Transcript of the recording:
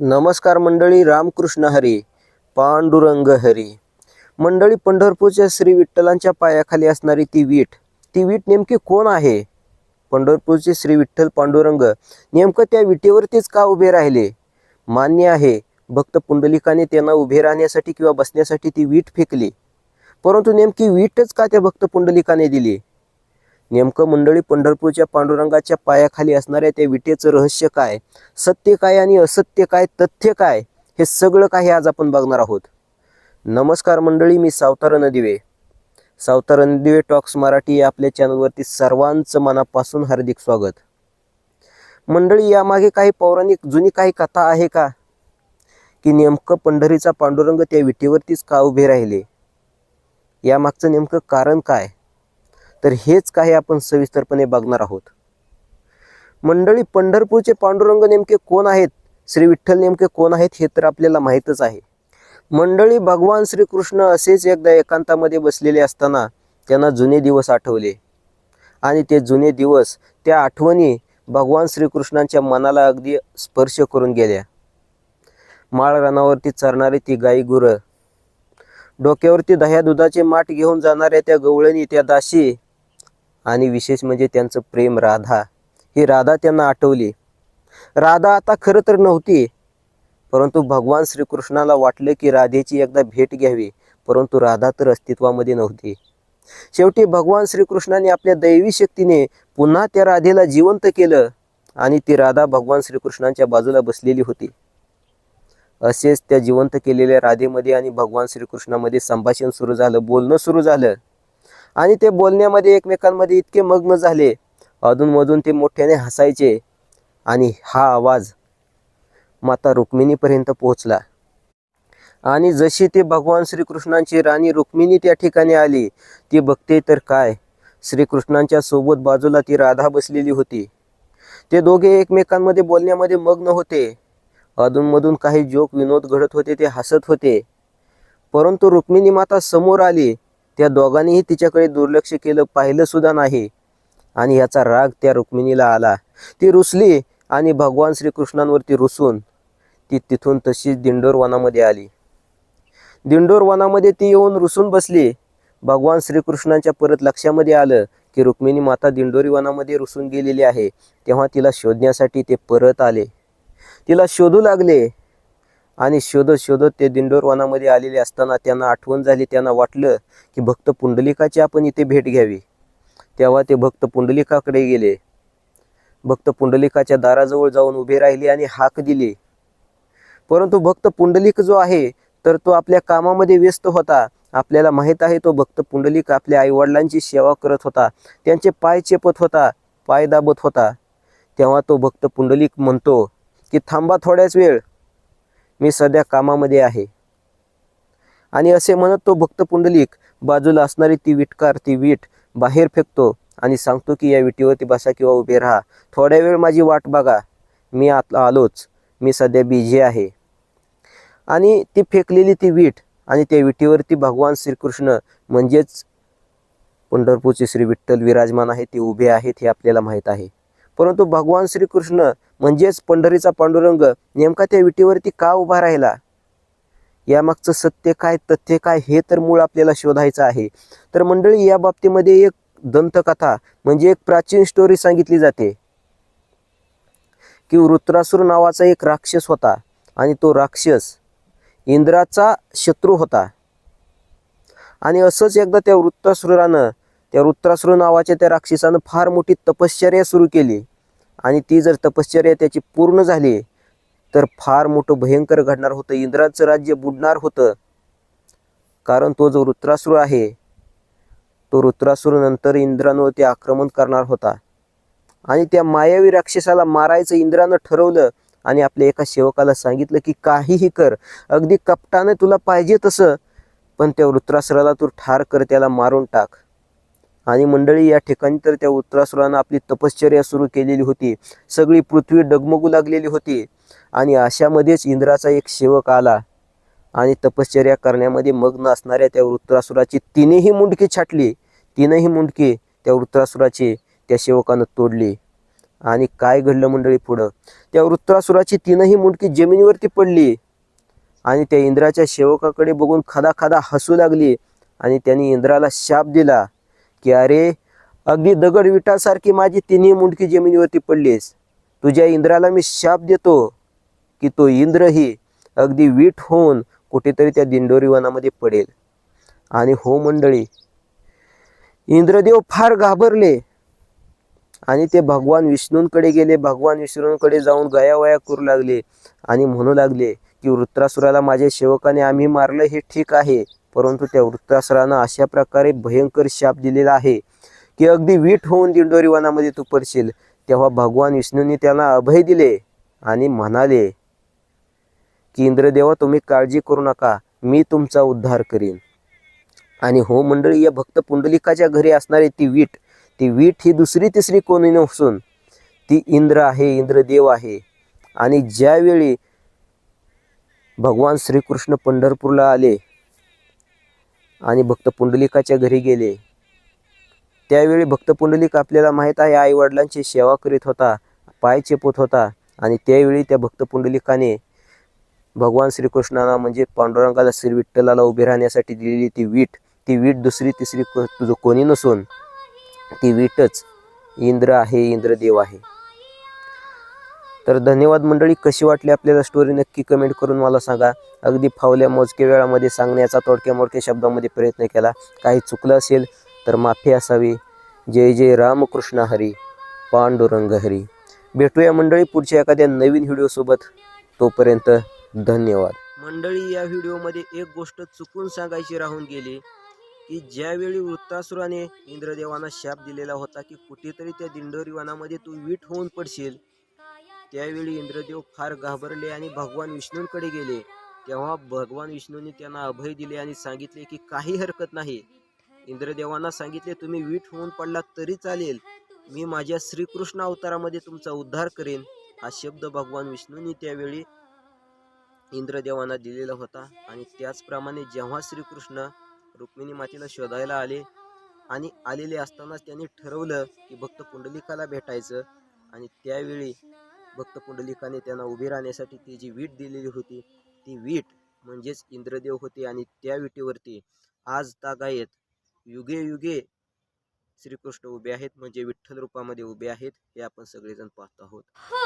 नमस्कार मंडळी रामकृष्ण हरी पांडुरंग हरी. मंडळी पंढरपूरच्या श्री विठ्ठलांच्या पायाखाली असणारी ती वीट ती वीट नेमकी कोण आहे? पंढरपूरचे श्री विठ्ठल पांडुरंग नेमकं त्या विटेवरतीच का उभे राहिले? मान्य आहे भक्त पुंडलिकाने त्यांना उभे राहण्यासाठी किंवा बसण्यासाठी ती वीट फेकली. परंतु नेमकी वीटच का त्या भक्त पुंडलिकाने दिली? नेमकं मंडळी पंढरपूरच्या पांडुरंगाच्या पायाखाली असणाऱ्या त्या विटेचं रहस्य काय? सत्य काय आणि असत्य काय? तथ्य काय? हे सगळं काही आज आपण बघणार आहोत. नमस्कार मंडळी मी सावतार नदिवे. सावतार नदिवे टॉक्स मराठी या आपल्या चॅनलवरती सर्वांचं मनापासून हार्दिक स्वागत. मंडळी यामागे काही पौराणिक जुनी काही कथा आहे का? की नेमकं पंढरीचा पांडुरंग त्या विटेवरतीच का उभे राहिले? यामागचं नेमकं कारण काय? तर हेच काही आपण सविस्तरपणे बघणार आहोत. मंडळी पंढरपूरचे पांडुरंग नेमके कोण आहेत? श्री विठ्ठल नेमके कोण आहेत हे तर आपल्याला माहीतच आहे. मंडळी भगवान श्रीकृष्ण असेच एकदा एकांतामध्ये बसलेले असताना त्यांना जुने दिवस आठवले. आणि ते जुने दिवस त्या आठवणी भगवान श्रीकृष्णांच्या मनाला अगदी स्पर्श करून गेल्या. माळरानावरती चरणारी ती गाई गुरं डोक्यावरती दह्या दुधाचे माठ घेऊन जाणाऱ्या त्या गवळणी त्या दाशी आणि विशेष म्हणजे त्यांचं प्रेम राधा. ही राधा त्यांना आठवली. राधा आता खरं तर नव्हती परंतु भगवान श्रीकृष्णाला वाटलं की राधेची एकदा भेट घ्यावी परंतु राधा तर अस्तित्वामध्ये नव्हती. शेवटी भगवान श्रीकृष्णाने आपल्या दैवी शक्तीने पुन्हा त्या राधेला जिवंत केलं आणि ती राधा भगवान श्रीकृष्णांच्या बाजूला बसलेली होती. असेच त्या जिवंत केलेल्या राधेमध्ये आणि भगवान श्रीकृष्णामध्ये संभाषण सुरू झालं बोलणं सुरू झालं. आणि ते बोलण्यामध्ये एकमेकांमध्ये इतके मग्न झाले. अधूनमधून ते मोठ्याने हसायचे. आणि हा आवाज माता रुक्मिणीपर्यंत पोहोचला. आणि जशी ते भगवान श्रीकृष्णांची राणी रुक्मिणी त्या ठिकाणी आली ती बघते तर काय? श्रीकृष्णांच्या सोबत बाजूला ती राधा बसलेली होती. ते दोघे एकमेकांमध्ये बोलण्यामध्ये मग्न होते. अधूनमधून काही जोक विनोद घडत होते ते हसत होते. परंतु रुक्मिणी माता समोर आली. त्या दोघांनीही तिच्याकडे दुर्लक्ष केलं पाहिलं सुद्धा नाही. आणि याचा राग त्या रुक्मिणीला आला. ती रुसली आणि भगवान श्रीकृष्णांवरती रुसून ती तिथून तशीच दिंडोर वनामध्ये आली. दिंडोर वनामध्ये ती येऊन रुसून बसली. भगवान श्रीकृष्णांच्या परत लक्षामध्ये आलं की रुक्मिणी माता दिंडोरी वनामध्ये रुसून गेलेली आहे. तेव्हा तिला शोधण्यासाठी ते परत आले. तिला शोधू लागले. आणि शोधत शोधत ते दिंडोर वनामध्ये आलेले असताना त्यांना आठवण झाली त्यांना वाटलं की भक्त पुंडलिकाची आपण इथे भेट घ्यावी. तेव्हा ते भक्त पुंडलिकाकडे गेले. भक्त पुंडलिकाच्या दाराजवळ जाऊन उभे राहिले आणि हाक दिली. परंतु भक्त पुंडलिक जो आहे तर तो आपल्या कामामध्ये व्यस्त होता. आपल्याला माहीत आहे तो भक्त पुंडलिक आपल्या आईवडिलांची सेवा करत होता. त्यांचे पाय चेपत होता पाय दाबत होता. तेव्हा तो भक्त पुंडलिक म्हणतो की थांबा थोड्याच वेळ. मी सध्या कामामध्ये आहे. आणि असे म्हणत तो भक्त पुंडलिक बाजूला असणारी ती विटकार ती वीट बाहेर फेकतो आणि सांगतो की या विटीवरती बसा किंवा उभे राहा. थोड्या वेळ माझी वाट बघा. मी आत आलोच. मी सध्या बिझी आहे. आणि ती फेकलेली ती वीट आणि त्या विटीवरती भगवान श्रीकृष्ण म्हणजेच पंढरपूरचे श्री विठ्ठल विराजमान आहे ते उभे आहेत हे आपल्याला माहीत आहे. परंतु भगवान श्रीकृष्ण म्हणजेच पंढरीचा पांडुरंग नेमका त्या विटीवरती का उभा राहिला? यामागचं सत्य काय तथ्य काय हे तर मूळ आपल्याला शोधायचं आहे. तर मंडळी या बाबतीमध्ये एक दंतकथा म्हणजे एक प्राचीन स्टोरी सांगितली जाते. की वृत्रासुर नावाचा एक राक्षस होता आणि तो राक्षस इंद्राचा शत्रू होता. आणि असंच एकदा त्या वृत्रासुरानं त्या वृत्रासुर नावाच्या त्या राक्षसानं फार मोठी तपश्चर्या सुरू केली. आणि ती जर तपश्चर्या त्याची पूर्ण झाली तर फार मोठं भयंकर घडणार होतं. इंद्राचं राज्य बुडणार होतं. कारण तो जो वृत्रासुर आहे तो वृत्रासुर नंतर इंद्रांवरती आक्रमण करणार होता. आणि त्या मायावी राक्षसाला मारायचं इंद्रानं ठरवलं आणि आपल्या एका सेवकाला सांगितलं की काहीही कर. अगदी कपटाने तुला पाहिजे तसं पण त्या वृत्रासुराला तू ठार कर त्याला मारून टाक. आणि मंडळी या ठिकाणी तर त्या वृत्रासुरानं आपली तपश्चर्या सुरू केलेली होती. सगळी पृथ्वी डगमगू लागलेली होती. आणि अशामध्येच इंद्राचा एक सेवक आला. आणि तपश्चर्या करण्यामध्ये मग्न असणाऱ्या त्या वृत्रासुराची तिनेही मुंडकी छाटली. तीनही मुंडकी त्या वृत्रासुराची त्या सेवकानं तोडली. आणि काय घडलं मंडळी पुढं? त्या वृत्रासुराची तीनही मुंडकी जमिनीवरती पडली. आणि त्या इंद्राच्या सेवकाकडे बघून खदा खदा हसू लागली. आणि त्यांनी इंद्राला शाप दिला. की अरे अगदी दगड विटासारखी माझी तिन्ही मुंडकी जमिनीवरती पडलीस तुझ्या इंद्राला मी शाप देतो की तो इंद्रही अगदी वीट होऊन कुठेतरी त्या दिंडोरी वनामध्ये पडेल. आणि हो मंडळी इंद्रदेव फार घाबरले आणि ते भगवान विष्णूंकडे गेले. भगवान विष्णूंकडे जाऊन गयावया करू लागले आणि म्हणू लागले की वृत्रासुराला माझ्या सेवकाने आम्ही मारलं हे ठीक आहे. परंतु त्या वृत्तासरानं अशा प्रकारे भयंकर शाप दिलेला आहे की अगदी वीट होऊन दिंडोरी वनामध्ये तू पडशील. तेव्हा भगवान विष्णूंनी त्यांना अभय दिले आणि म्हणाले की इंद्रदेवा तुम्ही काळजी करू नका मी तुमचा उद्धार करीन. आणि हो मंडळी या भक्त पुंडलिकाच्या घरी असणारी ती वीट ती वीट ही दुसरी तिसरी कोणी नसून ती इंद्र आहे इंद्रदेव आहे. आणि ज्यावेळी भगवान श्रीकृष्ण पंढरपूरला आले आणि भक्त पुंडलिकाच्या घरी गेले. त्यावेळी भक्त पुंडलिक आपल्याला माहीत आहे आईवडिलांची सेवा करीत होता पाय चेपत होता आणि त्यावेळी त्या भक्त पुंडलिकाने भगवान श्रीकृष्णाला म्हणजे पांडुरंगाला श्री विठ्ठलाला उभे राहण्यासाठी दिलेली ती वीट ती वीट दुसरी तिसरी को- तुझं कोणी नसून ती वीटच. इंद्र आहे इंद्रदेव आहे. तर धन्यवाद मंडळी कशी वाटली आपल्याला स्टोरी नक्की कमेंट करून मला सांगा. अगदी फावल्या मोजक्या वेळामध्ये सांगण्याचा तोडक्या मोडक्या शब्दामध्ये प्रयत्न केला. काही चुकलं असेल तर माफी असावी. जय जय रामकृष्ण हरी पांडुरंग हरी. भेटूया मंडळी पुढच्या एखाद्या नवीन व्हिडिओसोबत तोपर्यंत धन्यवाद. मंडळी या व्हिडिओमध्ये एक गोष्ट चुकून सांगायची राहून गेली की ज्यावेळी वृत्तासुराने इंद्रदेवांना शाप दिलेला होता की कुठेतरी त्या दिंडोरीवानामध्ये तू वीट होऊन पडशील त्यावेळी इंद्रदेव फार घाबरले आणि भगवान विष्णूंकडे गेले. तेव्हा भगवान विष्णूंनी त्यांना अभय दिले आणि सांगितले की काही हरकत नाही. इंद्रदेवांना सांगितले तुम्ही वीट होऊन पडला तरी चालेल. मी माझ्या श्रीकृष्ण अवतारामध्ये तुमचा उद्धार करेन. हा शब्द भगवान विष्णूंनी त्यावेळी इंद्रदेवांना दिलेला होता. आणि त्याचप्रमाणे जेव्हा श्रीकृष्ण रुक्मिणी मातेला शोधायला आले आणि आलेले असतानाच त्यांनी ठरवलं की भक्त पुंडलिकाला भेटायचं. आणि त्यावेळी भक्त पुंडलिकाने त्यांना उभे राहण्यासाठी ती जी वीट दिलेली होती ती वीट म्हणजेच इंद्रदेव होते आणि त्या विटेवरती आज तागायत युगे युगे श्रीकृष्ण उभे आहेत म्हणजे विठ्ठल रूपामध्ये उभे आहेत हे आपण सगळेजण पाहत आहोत. हो,